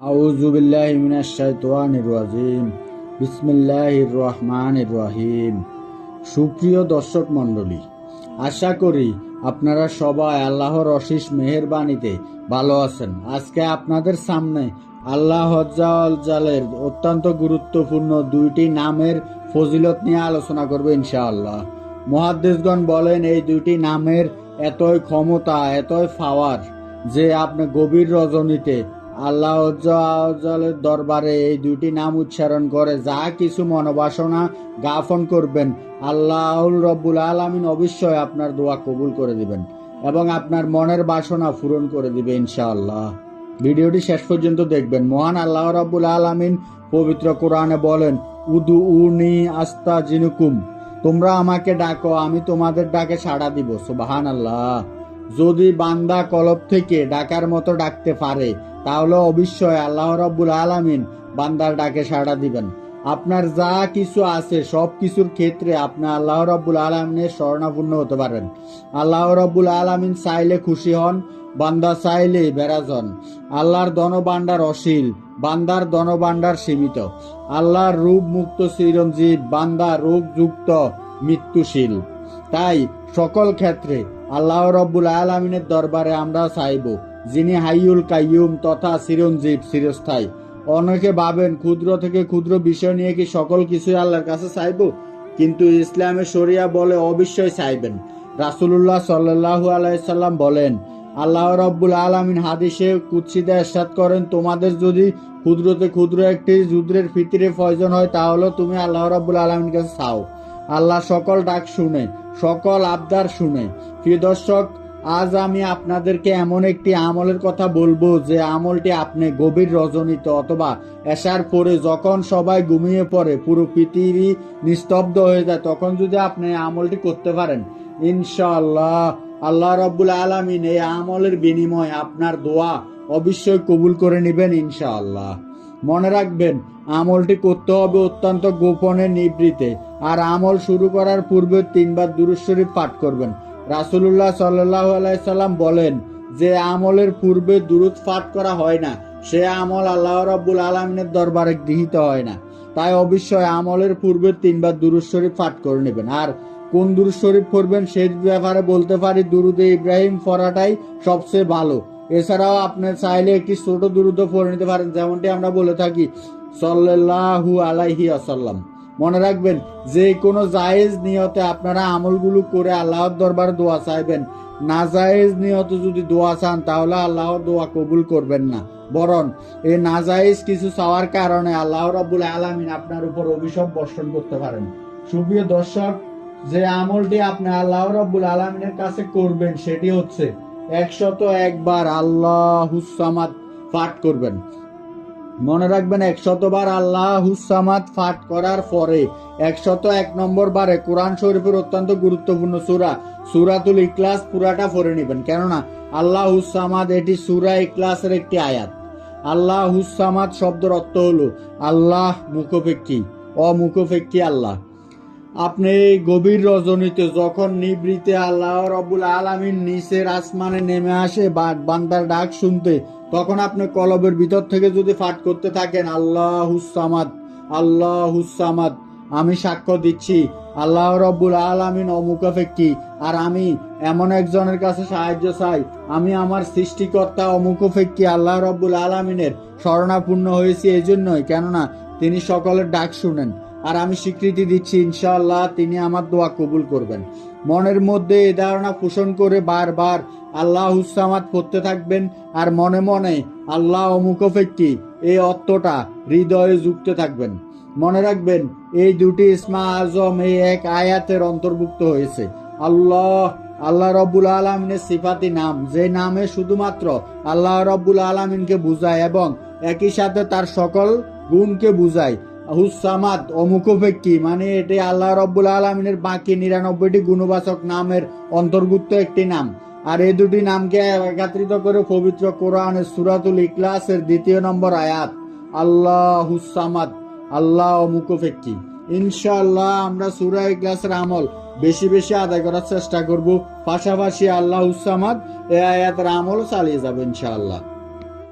আউযু বিল্লাহি মিনাশ শাইতানির রাজিম। বিসমিল্লাহির রহমানির রহিম। সুপ্রিয় দর্শক মণ্ডলী, আশা করি আপনারা সবাই আল্লাহর অশেষ মেহেরবানিতে ভালো আছেন। আজকে আপনাদের সামনে আল্লাহ জালের অত্যন্ত গুরুত্বপূর্ণ দুইটি নামের ফজিলত নিয়ে আলোচনা করবে ইনশাআল্লাহ। মহাদ্দেশগণ বলেন, এই দুইটি নামের এতই ক্ষমতা, এতই পাওয়ার যে আপনি গভীর রজনীতে আল্লাহ জালের দরবারে এই দুটি নাম উচ্চারণ করে, যা কিছু মনোবাসনা গাফন করবেন। আল্লাহুল রব্বুল আলমিন অবশ্যই আপনার দোয়া কবুল করে দিবেন এবং আপনার মনের বাসনা পূরণ করে দিবে ইনশাআল্লাহ। ভিডিওটি শেষ পর্যন্ত দেখবেন। মহান আল্লাহ রাব্বুল আলামিন পবিত্র কোরআনে বলেন উদু উনি আস্তা জিনুকুম তোমরা আমাকে ডাকো, আমি তোমাদের ডাকে সাড়া দিব। সুবাহান আল্লাহ যদি বান্দা কলব থেকে ডাকার মতো ডাকতে পারে তাহলে অবশ্যই আল্লাহ রাব্বুল আলামিন বান্দার ডাকে সাড়া দিবেন। আপনার যা কিছু আছে, সব কিছুর ক্ষেত্রে আপনি আল্লাহ রব্বুল আলমিনের স্বর্ণাপূর্ণ হতে পারেন। আল্লাহ রব্বুল আলমিন চাইলে খুশি হন, বান্দা চাইলে বেরাজ হন। আল্লাহর ধনভাণ্ডার অশীল বান্দার ধনভাণ্ডার সীমিত। আল্লাহর রূপ মুক্ত চিরঞ্জীব, বান্দা রোগযুক্ত মৃত্যুশীল। তাই সকল ক্ষেত্রে আল্লাহ রব্বুল আলমিনের দরবারে আমরা চাইব যিনি হাইউল কাইয়ুম তথা চিরঞ্জীব চিরস্থায়ী। অনেকে ভাবেন, ক্ষুদ্র থেকে ক্ষুদ্র বিষয় নিয়ে কি সকল কিছুই আল্লাহর কাছে চাইব? কিন্তু ইসলামে শরিয়া বলে অবশ্যই চাইবেন। রাসুল্লাহ সাল্লাহু আলাইসাল্লাম বলেন, আল্লাহ রব্বুল আলমিন হাদিসে কুৎসিদা এরশাদ করেন, তোমাদের যদি ক্ষুদ্রতে ক্ষুদ্র একটি যুদ্রের ফিতিরে প্রয়োজন হয়, তাহলে তুমি আল্লাহ রব্বুল আলমিন কাছে চাও। আল্লাহ সকল ডাক শুনে, সকল আবদার শুনে। প্রিয় দর্শক আজ আমি আপনাদেরকে এমন একটি আমলের কথা বলব যে আমলটি আপনি গভীর রজনীতে অথবা এসার পরে যখন সবাই ঘুমিয়ে পড়ে, পুরো পৃথিবী নিস্তব্ধ হয়ে যায়, তখন যদি আপনি আমলটি করতে পারেন, ইনশাআল্লাহ আল্লাহ রব্বুল আলমিন এই আমলের বিনিময়ে আপনার দোয়া অবশ্যই কবুল করে নেবেন, ইনশাআল্লাহ। মনে রাখবেন, আমলটি করতে হবে অত্যন্ত গোপনে নিবৃতে আর আমল শুরু করার পূর্বে তিনবার দুরুশরীফ পাঠ করবেন। রাসুল্লাহ সাল্লাহ আলাইসাল্লাম বলেন, যে আমলের পূর্বে দুরুদ পাঠ করা হয় না, সে আমল আল্লাহ রব্বুল আলমিনের দরবারে গৃহীত হয় না। তাই অবশ্যই আমলের পূর্বে তিনবার দুরুদ শরীফ পাঠ করে নেবেন। আর কোন দুরুদ শরীফ পড়বেন সেই ব্যাপারে বলতে পারি, দুরুদে ইব্রাহিম পড়াটাই সবচেয়ে ভালো। এছাড়াও আপনি চাইলে একটি ছোট দুরুদ পড়ে নিতে পারেন, যেমনটি আমরা বলে থাকি সাল্লাহু আলাইহি আসাল্লাম মনে রাখবেন, যে কোনো জায়েজ নিয়তে আপনারা আমলগুলো করে আল্লাহর দরবার দোয়া চাইবেন। না জায়েজ নিয়ত যদি দোয়া চান, তাহলে আল্লাহর দোয়া কবুল করবেন না। বরং এই নাজায়েজ কিছু চাওয়ার কারণে আল্লাহ রাব্বুল আলামিন আপনার উপর অভিশাপ বর্ষণ করতে পারেন। সুপ্রিয় দর্শক, যে আমলটি আপনি আল্লাহ রাব্বুল আলামিনের কাছে করবেন, সেটি হচ্ছে একশত একবার আল্লাহ হুসামাদ পাঠ করবেন। মনে রাখবেন, একশতবার আল্লাহ হুসামাদ পাঠ করার পরে একশত এক নম্বর বারে কোরআন শরীফের অত্যন্ত গুরুত্বপূর্ণ সুরা, সুরাতুল ইকলাস পুরাটা পড়ে নেবেন। কেননা আল্লাহ হুসামাদ এটি সুরা ইকলাসের একটি আয়াত। আল্লাহ হুসামাদ শব্দের অর্থ হলো আল্লাহ মুখোপেক্ষী, অমুখোপেক্ষী আল্লাহ। আপনি এই গভীর রজনীতে যখন নিবৃতে আল্লাহ রবুল আলমিন নিচের আসমানে নেমে আসে বা বান্দার ডাক শুনতে তখন আপনি কলবের ভিতর থেকে যদি পাঠ করতে থাকেন, আল্লাহ হুসামাদ আল্লাহ হুসামাদ আমি সাক্ষ্য দিচ্ছি, আল্লাহ রব্বুল আলমিন অমুখাপেক্ষী, আর আমি এমন একজনের কাছে সাহায্য চাই, আমি আমার সৃষ্টিকর্তা অমুখাপেক্ষী, আল্লাহ রব্বুল আলমিনের স্মরণাপূর্ণ হয়েছি এই জন্যই কেননা তিনি সকলের ডাক শুনেন। আর আমি স্বীকৃতি দিচ্ছি, ইনশাআল্লাহ তিনি আমার দোয়া কবুল করবেন। মনের মধ্যে এই ধারণা পোষণ করে বারবার আল্লাহ হুসামাদ পড়তে থাকবেন আর মনে মনে আল্লাহ অমুখফেক্কি এই অর্থটা হৃদয়ে যুক্ত থাকবেন। মনে রাখবেন, এই দুটি ইসমা আজম এই এক আয়াতের অন্তর্ভুক্ত হয়েছে। আল্লাহ আল্লাহ রব্বুল আলমিনের সিফাতি নাম, যে নামে শুধুমাত্র আল্লাহ রব্বুল আলমিনকে বুঝায় এবং একই সাথে তার সকল গুণকে বুঝায়। হুসামাদ, অমুখপেক্ষী মানে এটি আল্লাহ রব্বুল আলমিনের বাকি নিরানব্বইটি গুণবাচক নামের অন্তর্ভুক্ত একটি নাম। আর এই দুটি নামকে একত্রিত করে পবিত্র কোরআনের সুরাতুল ইকলাসের দ্বিতীয় নম্বর আয়াত, আল্লাহ হুসামাদ, আল্লাহ অমুখপেক্ষী। ইনশাআল্লাহ আমরা সুরা ইকলাসের আমল বেশি বেশি আদায় করার চেষ্টা করব। পাশাপাশি আল্লাহ হুসামাদ এ আয়াতের আমলও চালিয়ে যাব ইনশাআল্লাহ।